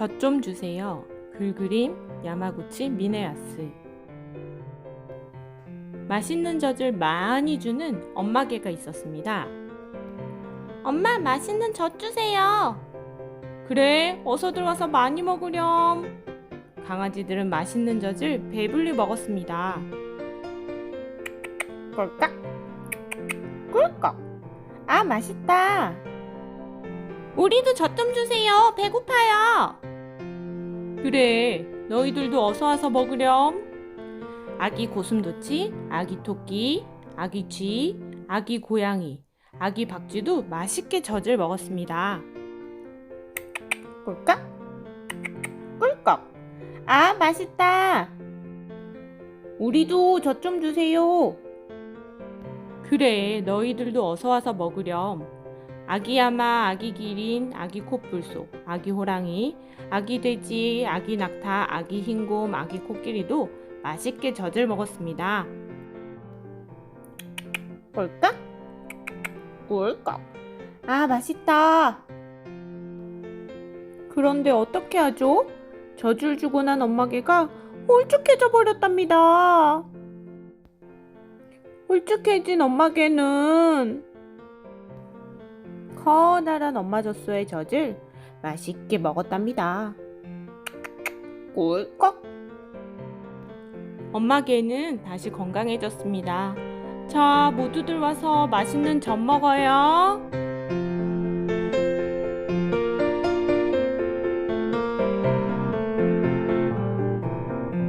젖 좀 주세요. 글그림 야마구치 미네아스. 맛있는 젖을 많이 주는 엄마 개가 있었습니다. 엄마, 맛있는 젖 주세요. 그래, 어서 들어와서 많이 먹으렴. 강아지들은 맛있는 젖을 배불리 먹었습니다. 꿀꺽, 꿀꺽. 아, 맛있다. 우리도 젖 좀 주세요. 배고파요. 그래, 너희들도 어서 와서 먹으렴. 아기 고슴도치, 아기 토끼, 아기 쥐, 아기 고양이, 아기 박쥐도 맛있게 젖을 먹었습니다. 꿀꺽? 꿀꺽. 아, 맛있다. 우리도 젖 좀 주세요. 그래, 너희들도 어서 와서 먹으렴. 아기 야마, 아기 기린, 아기 코뿔소, 아기 호랑이, 아기 돼지, 아기 낙타, 아기 흰곰, 아기 코끼리도 맛있게 젖을 먹었습니다. 꿀꺽? 꿀꺽. 아, 맛있다. 그런데 어떻게 하죠? 젖을 주고 난 엄마 개가 홀쭉해져 버렸답니다. 홀쭉해진 엄마 개는 커다란 엄마 젖소의 젖을 맛있게 먹었답니다. 꿀꺽. 엄마 개는 다시 건강해졌습니다. 자, 모두들 와서 맛있는 젖 먹어요.